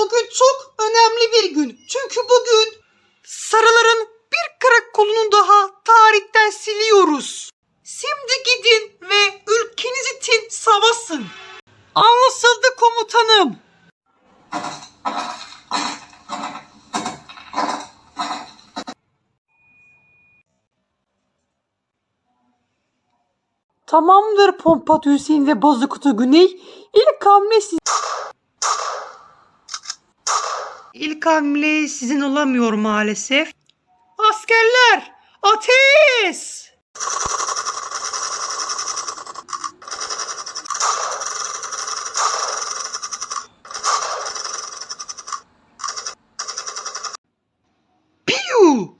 bugün çok önemli bir gün. Çünkü bugün sarıların bir kırık kolunu daha tarihten siliyoruz. Şimdi gidin ve ülkeniz için savaşın. Anlaşıldı komutanım. Tamamdır Pompat Hüseyin ve Bozuktu Güney. İlk hamle siz... İlk hamle sizin olamıyor maalesef. Askerler ateş! Piu!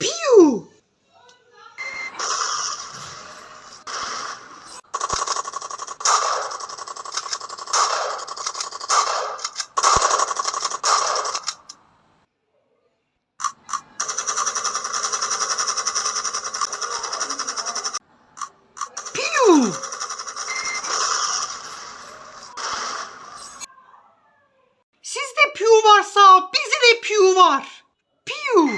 Piu! Piu! Sizde piu varsa bizde de piu var. Piu!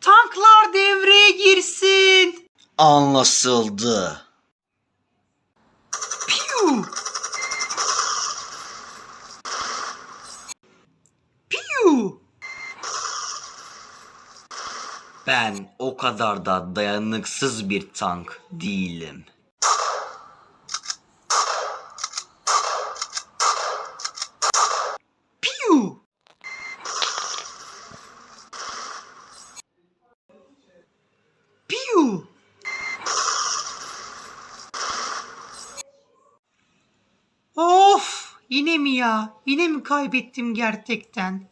Tanklar devreye girsin. Anlaşıldı. Piu. Piu. Ben o kadar da dayanıksız bir tank değilim. Piu. Piu. Of, yine mi ya? Yine mi kaybettim gerçekten?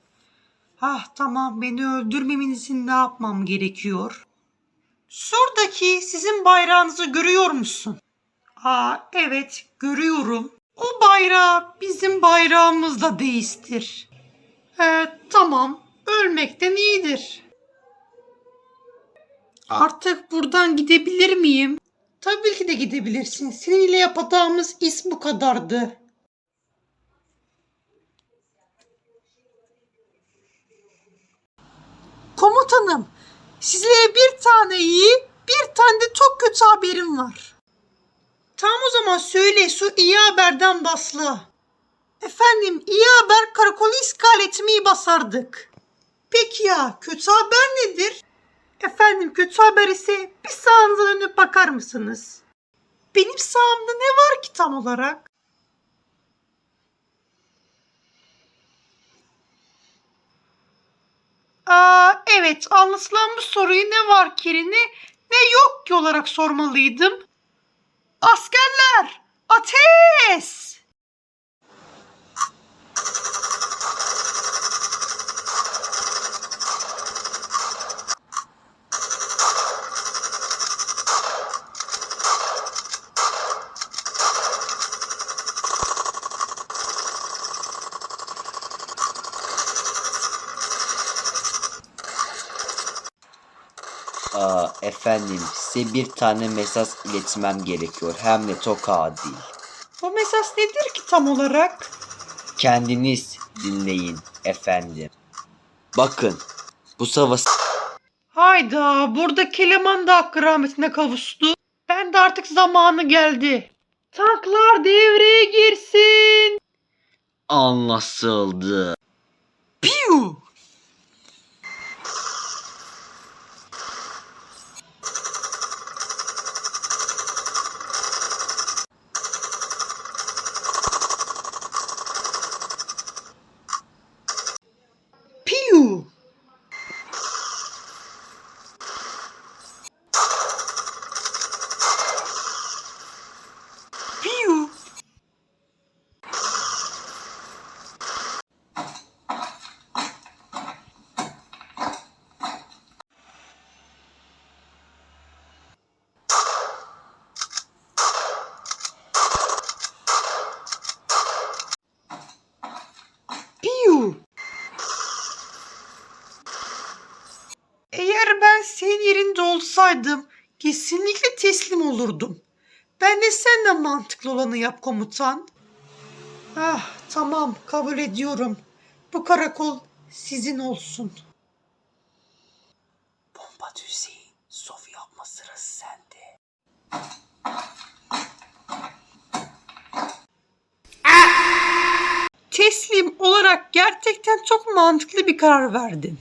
Ah tamam beni öldürmemen için ne yapmam gerekiyor? Şuradaki sizin bayrağınızı görüyor musun? Aa evet görüyorum. O bayrağı bizim bayrağımızla değiştir. Ee, tamam ölmekten iyidir. Artık buradan gidebilir miyim? Tabii ki de gidebilirsin. Seninle yapacağımız iş bu kadardı. Komutanım, size bir tane iyi, bir tane de çok kötü haberim var. Tamam o zaman söyle şu iyi haberden basla. Efendim iyi haber karakolu işgal etmeyi basardık. Peki ya kötü haber nedir? Efendim kötü haber ise bir sağınıza dönüp bakar mısınız? Benim sağımda ne var ki tam olarak? Aa, evet anlatılan bu soruyu ne var Kirini ne yok ki olarak sormalıydım. Askerler ateş! Aa, efendim size bir tane mesaj iletmem gerekiyor. Hem de çok adil. Bu mesaj nedir ki tam olarak? Kendiniz dinleyin efendim. Bakın bu savaş Hayda burada Keleman da hakkı rahmetine kavuştu. Ben de artık zamanı geldi. Tanklar devreye girsin. anlaşıldı. Piu. Piu. Piu. Piu. Eğer ben senin yerinde olsaydım kesinlikle teslim olurdum. Ben de senden mantıklı olanı yap komutan. Ah tamam kabul ediyorum. Bu karakol sizin olsun. Bomba Hüseyin. Sof yapma sırası sende. Teslim olarak gerçekten çok mantıklı bir karar verdin.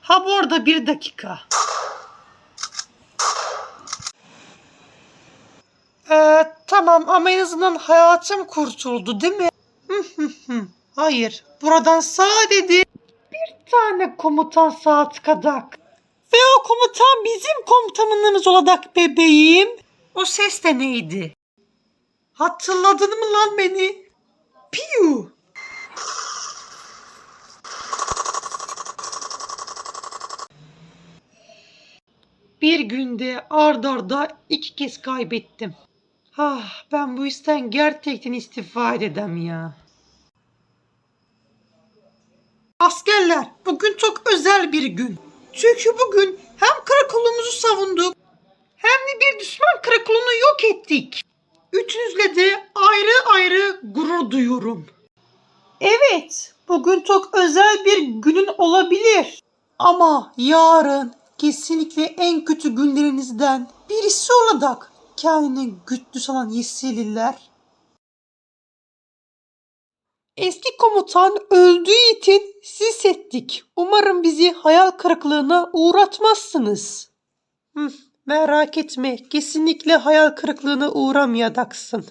Ha bu arada bir dakika. Ee, tamam ama en azından hayatım kurtuldu değil mi? Hayır. Buradan sadece bir tane komutan saat kadak. Ve o komutan bizim komutanımız olacak bebeğim. O ses de neydi? Hatırladın mı lan beni? Piu. Bir günde ard arda iki kez kaybettim. Ah ben bu işten gerçekten istifa edem ya. Askerler bugün çok özel bir gün. Çünkü bugün hem karakolumuzu savunduk hem de bir düşman karakolunu yok ettik. Üçünüzle de ayrı ayrı gurur duyuyorum. Evet, bugün çok özel bir günün olabilir. Ama yarın kesinlikle en kötü günlerinizden birisi olacak. Kendini güçlü sanan Yesililer. Eski komutan öldüğü için siz ettik. Umarım bizi hayal kırıklığına uğratmazsınız. Hı, merak etme, kesinlikle hayal kırıklığına uğramayacaksın.